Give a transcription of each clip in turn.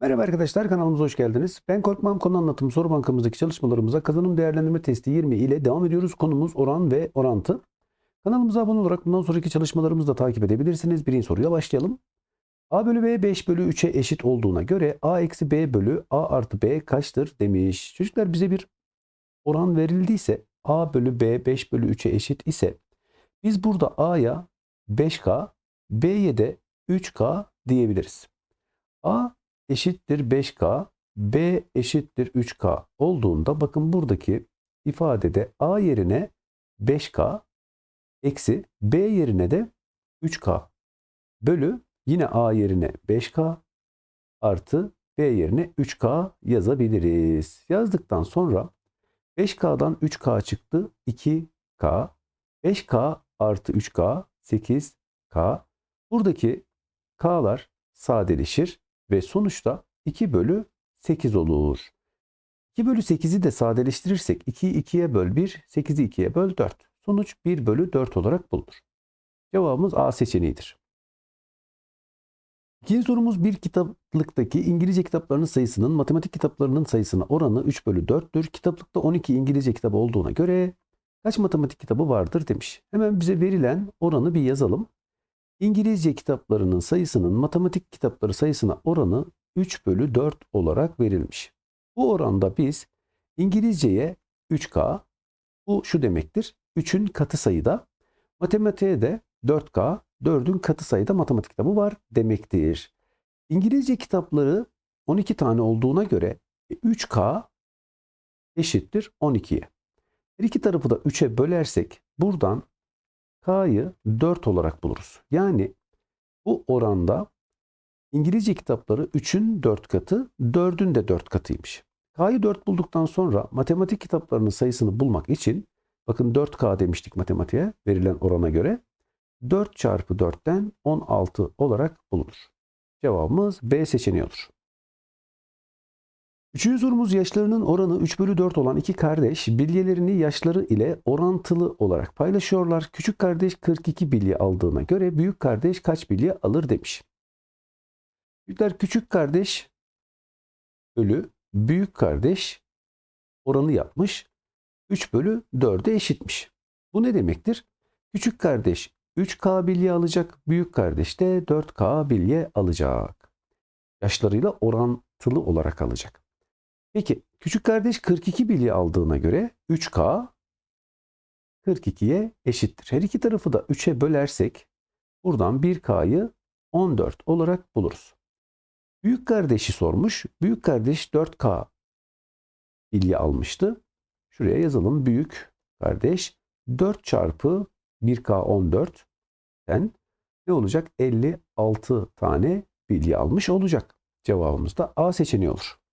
Merhaba arkadaşlar kanalımıza hoş geldiniz. Ben Korkmam konu anlatım soru bankamızdaki çalışmalarımıza kazanım değerlendirme testi 20 ile devam ediyoruz. Konumuz oran ve orantı. Kanalımıza abone olarak bundan sonraki çalışmalarımızı da takip edebilirsiniz. Birinci soruyla başlayalım. A bölü B 5 bölü 3'e eşit olduğuna göre A eksi B bölü A artı B kaçtır demiş. Çocuklar bize bir oran verildiyse A bölü B 5 bölü 3'e eşit ise biz burada A'ya 5K, B'ye de 3K diyebiliriz. A eşittir 5K, B eşittir 3K olduğunda bakın buradaki ifadede A yerine 5K eksi B yerine de 3K bölü yine A yerine 5K artı B yerine 3K yazabiliriz. Yazdıktan sonra 5K'dan 3K çıktı 2K 5K artı 3K 8K buradaki K'lar sadeleşir ve sonuçta 2 bölü 8 olur. 2 bölü 8'i de sadeleştirirsek 2'yi 2'ye böl 1, 8'i 2'ye böl 4. Sonuç 1 bölü 4 olarak bulunur. Cevabımız A seçeneğidir. İkinci sorumuz bir kitaplıktaki İngilizce kitaplarının sayısının matematik kitaplarının sayısına oranı 3 bölü 4'tür. Kitaplıkta 12 İngilizce kitabı olduğuna göre kaç matematik kitabı vardır demiş. Hemen bize verilen oranı bir yazalım. İngilizce kitaplarının sayısının matematik kitapları sayısına oranı 3 bölü 4 olarak verilmiş. Bu oranda biz İngilizceye 3K, bu şu demektir, 3'ün katı sayıda, matematiğe de 4K, 4'ün katı sayıda matematik kitabı var demektir. İngilizce kitapları 12 tane olduğuna göre 3K eşittir 12'ye. Her iki tarafı da 3'e bölersek buradan K'yı 4 olarak buluruz. Yani bu oranda İngilizce kitapları 3'ün 4 katı, 4'ün de 4 katıymış. K'yı 4 bulduktan sonra matematik kitaplarının sayısını bulmak için bakın 4K demiştik matematiğe verilen orana göre 4 çarpı 4'ten 16 olarak bulunur. Cevabımız B seçeneği olur. Üçüncü sorumuz yaşlarının oranı 3 bölü 4 olan iki kardeş bilyelerini yaşları ile orantılı olarak paylaşıyorlar. Küçük kardeş 42 bilye aldığına göre büyük kardeş kaç bilye alır demiş. Büyükler küçük kardeş bölü büyük kardeş oranı yapmış. 3 bölü 4'e eşitmiş. Bu ne demektir? Küçük kardeş 3K bilye alacak, büyük kardeş de 4K bilye alacak. Yaşlarıyla orantılı olarak alacak. Peki küçük kardeş 42 bilye aldığına göre 3K 42'ye eşittir. Her iki tarafı da 3'e bölersek buradan 1K'yı 14 olarak buluruz. Büyük kardeşi sormuş. Büyük kardeş 4K bilye almıştı. Şuraya yazalım. Büyük kardeş 4 çarpı 1K 14 den ne olacak? 56 tane bilye almış olacak. Cevabımız da A seçeneği olur.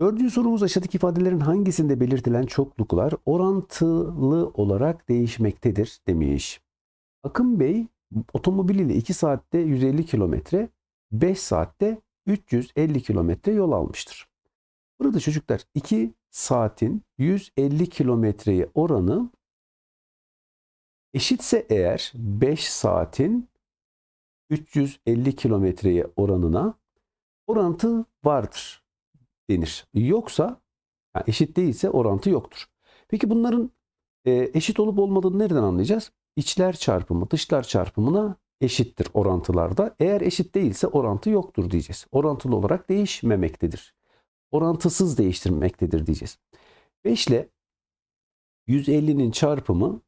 Dördüncü sorumuz aşağıdaki ifadelerin hangisinde belirtilen çokluklar orantılı olarak değişmektedir demiş. Akın Bey otomobiliyle 2 saatte 150 kilometre, 5 saatte 350 kilometre yol almıştır. Burada çocuklar 2 saatin 150 kilometreye oranı eşitse eğer 5 saatin 350 kilometreye oranına orantı vardır denir. Yoksa yani eşit değilse orantı yoktur. Peki bunların e, eşit olup olmadığını nereden anlayacağız? İçler çarpımı dışlar çarpımına eşittir orantılarda. Eğer eşit değilse orantı yoktur diyeceğiz. Orantılı olarak değişmemektedir. Orantısız değiştirmektedir diyeceğiz. 5 ile 150'nin çarpımı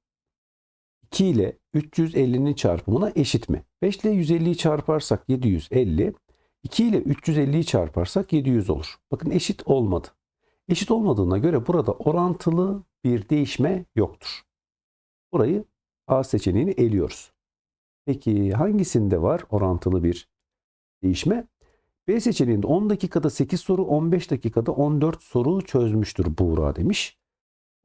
2 ile 350'nin çarpımına eşit mi? 5 ile 150'yi çarparsak 750, 2 ile 350'yi çarparsak 700 olur. Bakın eşit olmadı. Eşit olmadığına göre burada orantılı bir değişme yoktur. Burayı A seçeneğini eliyoruz. Peki hangisinde var orantılı bir değişme? B seçeneğinde 10 dakikada 8 soru, 15 dakikada 14 soru çözmüştür Buğra demiş.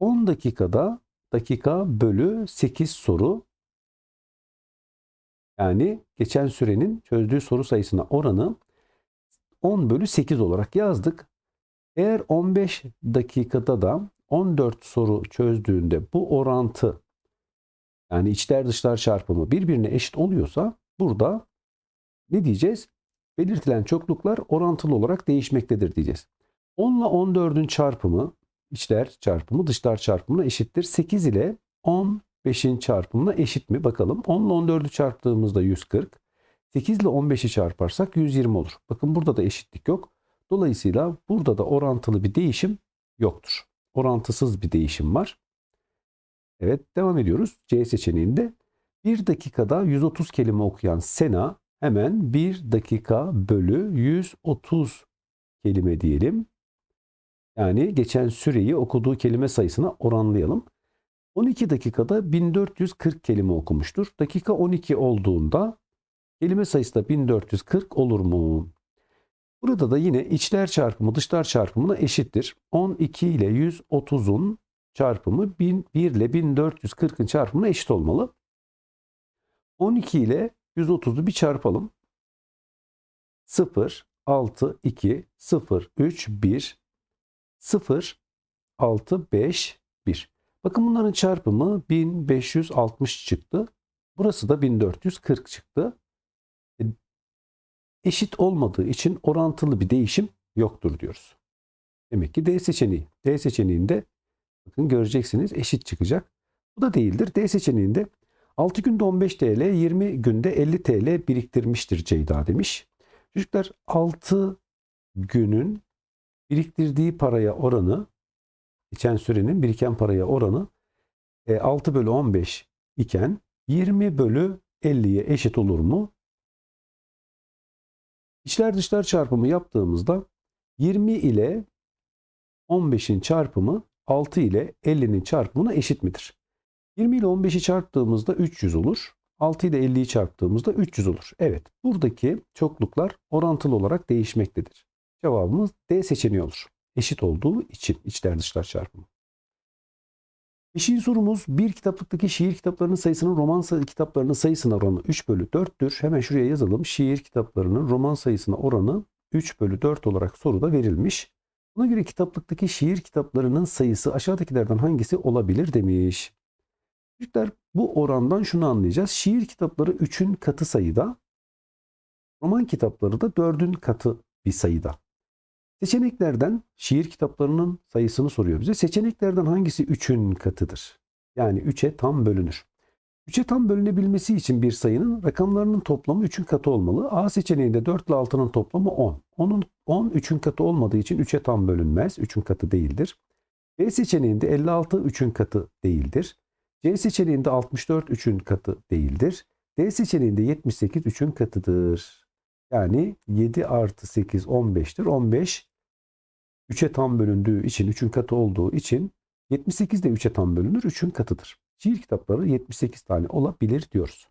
10 dakikada dakika bölü 8 soru yani geçen sürenin çözdüğü soru sayısına oranı 10 bölü 8 olarak yazdık. Eğer 15 dakikada da 14 soru çözdüğünde bu orantı yani içler dışlar çarpımı birbirine eşit oluyorsa burada ne diyeceğiz? belirtilen çokluklar orantılı olarak değişmektedir diyeceğiz. 10 ile 14'ün çarpımı içler çarpımı dışlar çarpımına eşittir. 8 ile 15'in çarpımına eşit mi? Bakalım. 10 ile 14'ü çarptığımızda 140. 8 ile 15'i çarparsak 120 olur. Bakın burada da eşitlik yok. Dolayısıyla burada da orantılı bir değişim yoktur. Orantısız bir değişim var. Evet devam ediyoruz. C seçeneğinde 1 dakikada 130 kelime okuyan Sena hemen 1 dakika bölü 130 kelime diyelim. Yani geçen süreyi okuduğu kelime sayısına oranlayalım. 12 dakikada 1440 kelime okumuştur. Dakika 12 olduğunda kelime sayısı da 1440 olur mu? Burada da yine içler çarpımı dışlar çarpımına eşittir. 12 ile 130'un çarpımı 1 ile 1440'ın çarpımına eşit olmalı. 12 ile 130'u bir çarpalım. 0, 6, 2, 0, 3, 1, 0, 6, 5, 1. Bakın bunların çarpımı 1560 çıktı. Burası da 1440 çıktı. E, Eşit olmadığı için orantılı bir değişim yoktur diyoruz. Demek ki D seçeneği. D seçeneğinde bakın göreceksiniz eşit çıkacak. Bu da değildir. D seçeneğinde 6 günde 15 TL, 20 günde 50 TL biriktirmiştir Ceyda demiş. Çocuklar 6 günün biriktirdiği paraya oranı, geçen sürenin biriken paraya oranı e, 6 bölü 15 iken 20 bölü 50'ye eşit olur mu? İçler dışlar çarpımı yaptığımızda 20 ile 15'in çarpımı 6 ile 50'nin çarpımına eşit midir? 20 ile 15'i çarptığımızda 300 olur. 6 ile 50'yi çarptığımızda 300 olur. Evet, buradaki çokluklar orantılı olarak değişmektedir. Cevabımız D seçeneği olur. Eşit olduğu için içler dışlar çarpımı. Beşinci sorumuz bir kitaplıktaki şiir kitaplarının sayısının roman kitaplarının sayısına oranı 3 bölü 4'tür. Hemen şuraya yazalım. Şiir kitaplarının roman sayısına oranı 3 bölü 4 olarak soruda verilmiş. Buna göre kitaplıktaki şiir kitaplarının sayısı aşağıdakilerden hangisi olabilir demiş. Çocuklar bu orandan şunu anlayacağız. Şiir kitapları 3'ün katı sayıda, roman kitapları da 4'ün katı bir sayıda. Seçeneklerden şiir kitaplarının sayısını soruyor bize. Seçeneklerden hangisi 3'ün katıdır? Yani 3'e tam bölünür. 3'e tam bölünebilmesi için bir sayının rakamlarının toplamı 3'ün katı olmalı. A seçeneğinde 4 ile 6'nın toplamı 10. Onun 10 3'ün katı olmadığı için 3'e tam bölünmez. 3'ün katı değildir. B seçeneğinde 56 3'ün katı değildir. C seçeneğinde 64 3'ün katı değildir. D seçeneğinde 78 3'ün katıdır. Yani 7 artı 8 15'tir. 15 3'e tam bölündüğü için 3'ün katı olduğu için 78 de 3'e tam bölünür. 3'ün katıdır. Şiir kitapları 78 tane olabilir diyoruz.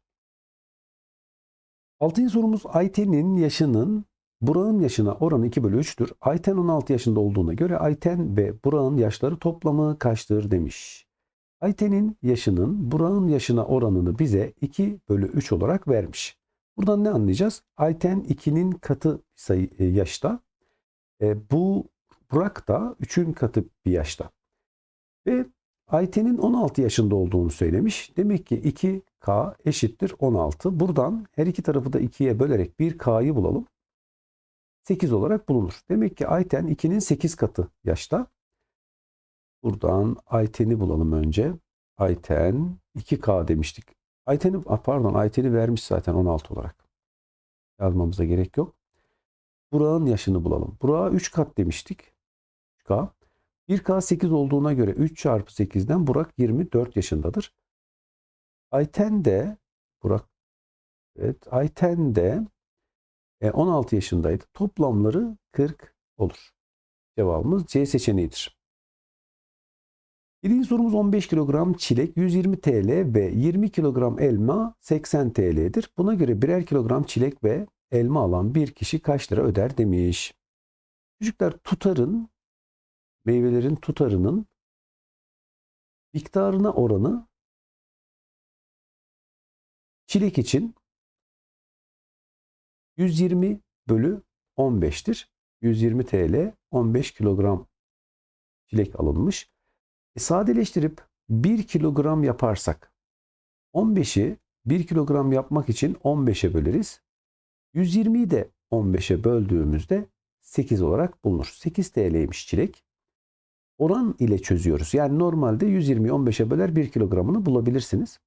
Altıncı sorumuz Ayten'in yaşının Burak'ın yaşına oranı 2 bölü 3'tür. Ayten 16 yaşında olduğuna göre Ayten ve Burak'ın yaşları toplamı kaçtır demiş. Ayten'in yaşının Burak'ın yaşına oranını bize 2 bölü 3 olarak vermiş. Buradan ne anlayacağız? Ayten 2'nin katı sayı e, yaşta. E, bu Burak da 3'ün katı bir yaşta. Ve Ayten'in 16 yaşında olduğunu söylemiş. Demek ki 2K eşittir 16. Buradan her iki tarafı da 2'ye bölerek 1K'yı bulalım. 8 olarak bulunur. Demek ki Ayten 2'nin 8 katı yaşta. Buradan Ayten'i bulalım önce. Ayten 2K demiştik. Ayten'i pardon Ayten'i vermiş zaten 16 olarak. Yazmamıza gerek yok. Burak'ın yaşını bulalım. Burak'a 3 kat demiştik. 3K. 1K 8 olduğuna göre 3 çarpı 8'den Burak 24 yaşındadır. Ayten de Burak evet Ayten de 16 yaşındaydı. Toplamları 40 olur. Cevabımız C seçeneğidir. Birinci sorumuz 15 kilogram çilek 120 TL ve 20 kilogram elma 80 TL'dir. Buna göre birer kilogram çilek ve elma alan bir kişi kaç lira öder demiş. Çocuklar tutarın meyvelerin tutarının miktarına oranı çilek için 120 bölü 15'tir. 120 TL 15 kilogram çilek alınmış. E sadeleştirip 1 kilogram yaparsak 15'i 1 kilogram yapmak için 15'e böleriz. 120'yi de 15'e böldüğümüzde 8 olarak bulunur. 8 TL'ymiş çilek. Oran ile çözüyoruz. Yani normalde 120'yi 15'e böler 1 kilogramını bulabilirsiniz.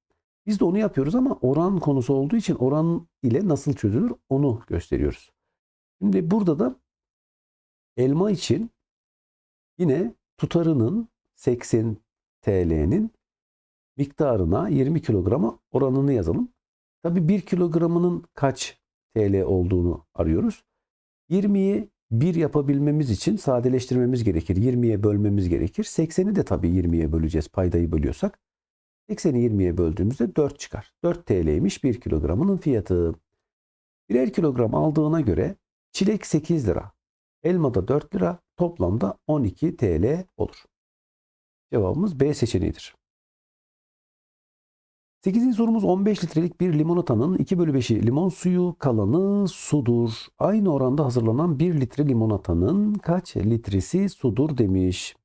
Biz de onu yapıyoruz ama oran konusu olduğu için oran ile nasıl çözülür onu gösteriyoruz. Şimdi burada da elma için yine tutarının 80 TL'nin miktarına 20 kilograma oranını yazalım. Tabii 1 kilogramının kaç TL olduğunu arıyoruz. 20'yi 1 yapabilmemiz için sadeleştirmemiz gerekir. 20'ye bölmemiz gerekir. 80'i de tabii 20'ye böleceğiz paydayı bölüyorsak. 80'i 20'ye böldüğümüzde 4 çıkar. 4 TL'ymiş 1 kilogramının fiyatı. Birer kilogram aldığına göre çilek 8 lira, elma da 4 lira, toplamda 12 TL olur. Cevabımız B seçeneğidir. 8. sorumuz 15 litrelik bir limonatanın 2 bölü 5'i limon suyu kalanı sudur. Aynı oranda hazırlanan 1 litre limonatanın kaç litresi sudur demiş.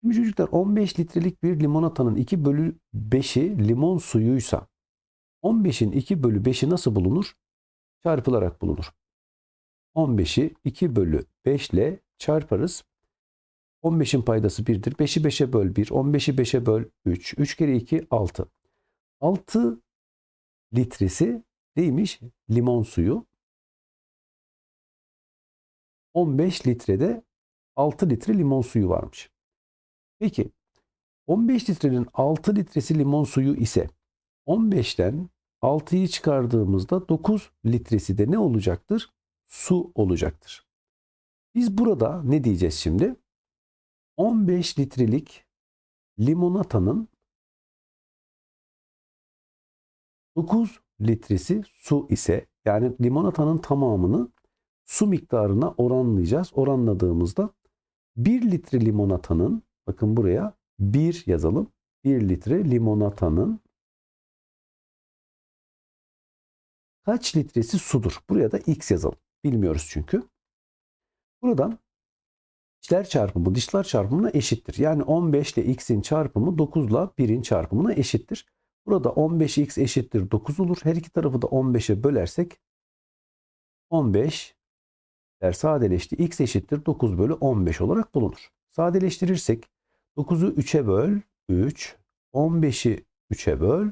Şimdi çocuklar 15 litrelik bir limonatanın 2 bölü 5'i limon suyuysa 15'in 2 bölü 5'i nasıl bulunur? Çarpılarak bulunur. 15'i 2 bölü 5 ile çarparız. 15'in paydası 1'dir. 5'i 5'e böl 1. 15'i 5'e böl 3. 3 kere 2 6. 6 litresi neymiş? Limon suyu. 15 litrede 6 litre limon suyu varmış. Peki 15 litrenin 6 litresi limon suyu ise 15'ten 6'yı çıkardığımızda 9 litresi de ne olacaktır? Su olacaktır. Biz burada ne diyeceğiz şimdi? 15 litrelik limonatanın 9 litresi su ise yani limonatanın tamamını su miktarına oranlayacağız. Oranladığımızda 1 litre limonatanın bakın buraya 1 yazalım. 1 litre limonatanın kaç litresi sudur? Buraya da x yazalım. Bilmiyoruz çünkü. Buradan içler çarpımı dışlar çarpımına eşittir. Yani 15 ile x'in çarpımı 9 ile 1'in çarpımına eşittir. Burada 15x eşittir 9 olur. Her iki tarafı da 15'e bölersek 15 der sadeleşti. x eşittir 9 bölü 15 olarak bulunur. Sadeleştirirsek 9'u 3'e böl 3, 15'i 3'e böl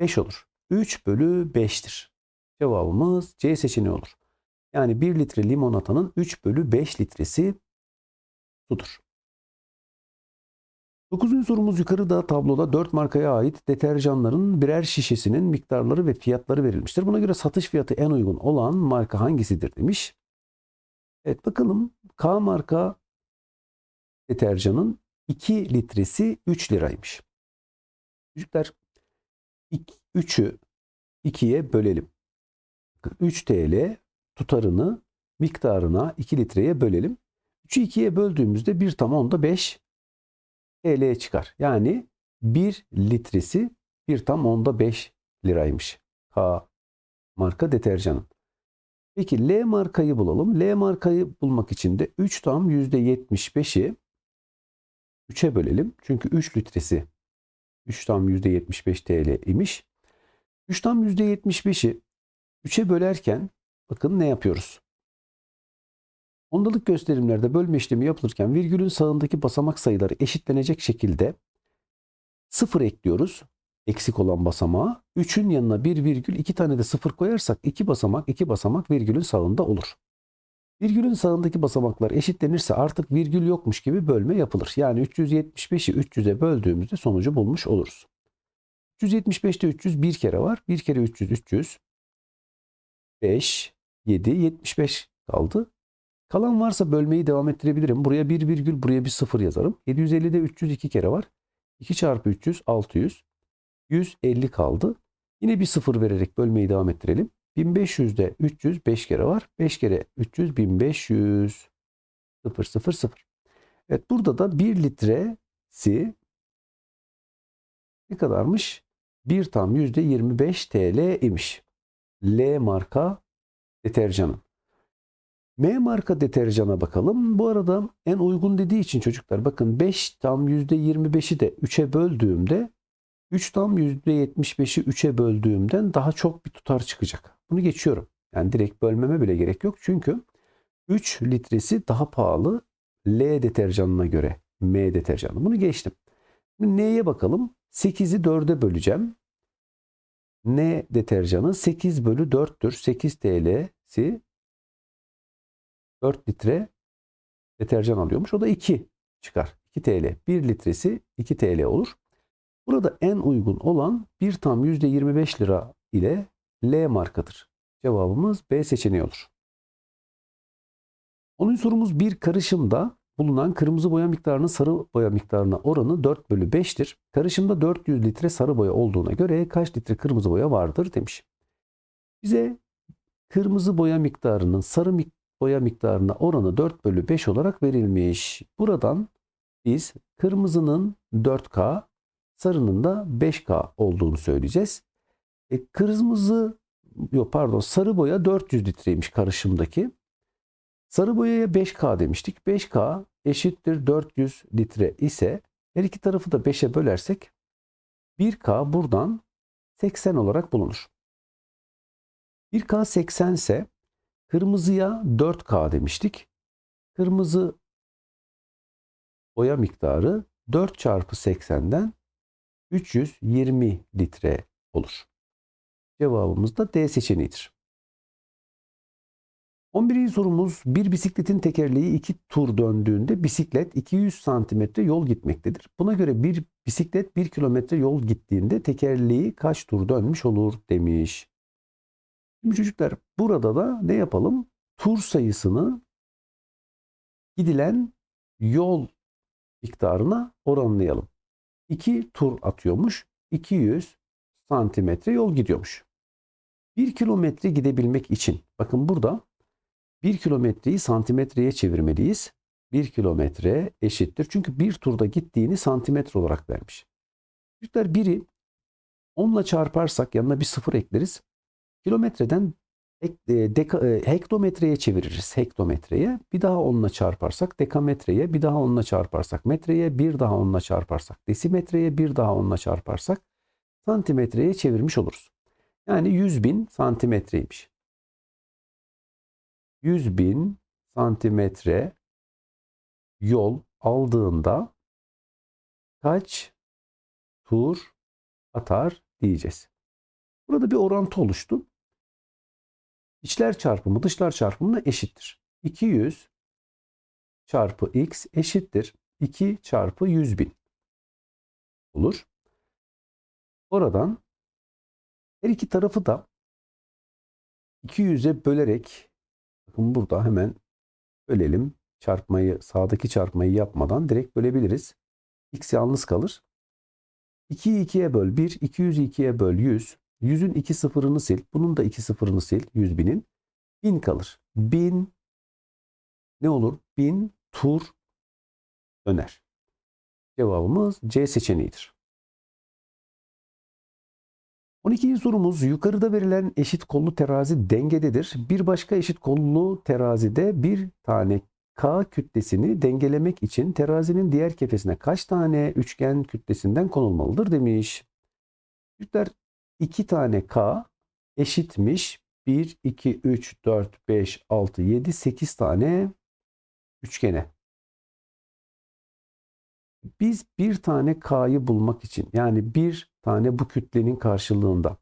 5 olur. 3 bölü 5'tir. Cevabımız C seçeneği olur. Yani 1 litre limonatanın 3 bölü 5 litresi sudur. Dokuzuncu sorumuz yukarıda tabloda 4 markaya ait deterjanların birer şişesinin miktarları ve fiyatları verilmiştir. Buna göre satış fiyatı en uygun olan marka hangisidir demiş. Evet bakalım K marka deterjanın 2 litresi 3 liraymış. Çocuklar 3'ü 2'ye bölelim. 3 TL tutarını miktarına 2 litreye bölelim. 3'ü 2'ye böldüğümüzde 1 tam onda 5 TL'ye çıkar. Yani 1 litresi 1 tam onda 5 liraymış. K marka deterjanın. Peki L markayı bulalım. L markayı bulmak için de 3 tam %75'i 3'e bölelim. Çünkü 3 litresi 3 tam %75 TL imiş. 3 tam %75'i 3'e bölerken bakın ne yapıyoruz? Ondalık gösterimlerde bölme işlemi yapılırken virgülün sağındaki basamak sayıları eşitlenecek şekilde sıfır ekliyoruz. Eksik olan basamağa. 3'ün yanına bir virgül iki tane de sıfır koyarsak iki basamak iki basamak virgülün sağında olur. Virgülün sağındaki basamaklar eşitlenirse artık virgül yokmuş gibi bölme yapılır. Yani 375'i 300'e böldüğümüzde sonucu bulmuş oluruz. 375'te 300 bir kere var. Bir kere 300 300. 5 7 75 kaldı. Kalan varsa bölmeyi devam ettirebilirim. Buraya bir virgül, buraya bir sıfır yazarım. 750'de 300 iki kere var. 2 çarpı 300, 600. 150 kaldı. Yine bir sıfır vererek bölmeyi devam ettirelim. 1500'de 300 5 kere var. 5 kere 300, 1500. 0, 0, 0. Evet burada da 1 litresi ne kadarmış? 1 tam %25 TL imiş. L marka deterjanın. M marka deterjana bakalım. Bu arada en uygun dediği için çocuklar bakın 5 tam %25'i de 3'e böldüğümde 3 tam %75'i 3'e böldüğümden daha çok bir tutar çıkacak. Bunu geçiyorum. Yani direkt bölmeme bile gerek yok. Çünkü 3 litresi daha pahalı L deterjanına göre M deterjanı. Bunu geçtim. N'ye bakalım. 8'i 4'e böleceğim. N deterjanı 8 bölü 4'tür. 8 TL'si 4 litre deterjan alıyormuş. O da 2 çıkar. 2 TL. 1 litresi 2 TL olur. Burada en uygun olan bir tam %25 lira ile L markadır. Cevabımız B seçeneği olur. 10. sorumuz bir karışımda bulunan kırmızı boya miktarının sarı boya miktarına oranı 4 bölü 5'tir. Karışımda 400 litre sarı boya olduğuna göre kaç litre kırmızı boya vardır demiş. Bize kırmızı boya miktarının sarı boya miktarına oranı 4 bölü 5 olarak verilmiş. Buradan biz kırmızının 4K, sarının da 5K olduğunu söyleyeceğiz. E, kırmızı, yok pardon sarı boya 400 litreymiş karışımdaki. Sarı boyaya 5K demiştik. 5K eşittir 400 litre ise her iki tarafı da 5'e bölersek 1K buradan 80 olarak bulunur. 1K 80 ise kırmızıya 4K demiştik. Kırmızı boya miktarı 4 çarpı 80'den 320 litre olur. Cevabımız da D seçeneğidir. 11. sorumuz bir bisikletin tekerleği iki tur döndüğünde bisiklet 200 santimetre yol gitmektedir. Buna göre bir bisiklet 1 kilometre yol gittiğinde tekerleği kaç tur dönmüş olur demiş. Şimdi çocuklar burada da ne yapalım? Tur sayısını gidilen yol miktarına oranlayalım. 2 tur atıyormuş. 200 santimetre yol gidiyormuş. 1 kilometre gidebilmek için bakın burada 1 kilometreyi santimetreye çevirmeliyiz. 1 kilometre eşittir. Çünkü bir turda gittiğini santimetre olarak vermiş. Çocuklar biri 10 ile çarparsak yanına bir sıfır ekleriz. Kilometreden e, deka, e, hektometreye çeviririz. Hektometreye. Bir daha 10 ile çarparsak dekametreye. Bir daha 10 ile çarparsak metreye. Bir daha 10 ile çarparsak desimetreye. Bir daha 10 ile çarparsak santimetreye çevirmiş oluruz. Yani 100 bin santimetreymiş. 100 bin santimetre yol aldığında kaç tur atar diyeceğiz. Burada bir orantı oluştu. İçler çarpımı dışlar çarpımına eşittir. 200 çarpı x eşittir 2 çarpı 100 bin olur. Oradan her iki tarafı da 200'e bölerek bakın burada hemen bölelim. Çarpmayı sağdaki çarpmayı yapmadan direkt bölebiliriz. X yalnız kalır. 2'yi 2'ye böl 1, 200'ü 2'ye böl 100. 100'ün 2 sıfırını sil. Bunun da 2 sıfırını sil. 100 binin. 1000 kalır. 1000 ne olur? 1000 tur döner. Cevabımız C seçeneğidir. 12. sorumuz yukarıda verilen eşit kollu terazi dengededir. Bir başka eşit kollu terazide bir tane K kütlesini dengelemek için terazinin diğer kefesine kaç tane üçgen kütlesinden konulmalıdır demiş. Çocuklar 2 tane K eşitmiş 1, 2, 3, 4, 5, 6, 7, 8 tane üçgene. Biz bir tane K'yı bulmak için yani bir tane bu kütlenin karşılığında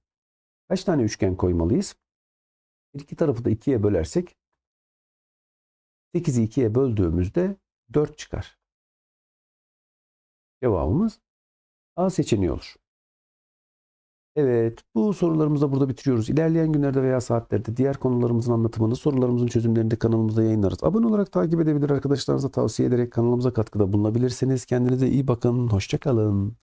kaç tane üçgen koymalıyız? İki tarafı da ikiye bölersek 8'i 2'ye böldüğümüzde 4 çıkar. Cevabımız A seçeneği olur. Evet, bu sorularımızı da burada bitiriyoruz. İlerleyen günlerde veya saatlerde diğer konularımızın anlatımını, sorularımızın çözümlerini de kanalımızda yayınlarız. Abone olarak takip edebilir, arkadaşlarınıza tavsiye ederek kanalımıza katkıda bulunabilirsiniz. Kendinize iyi bakın, hoşçakalın.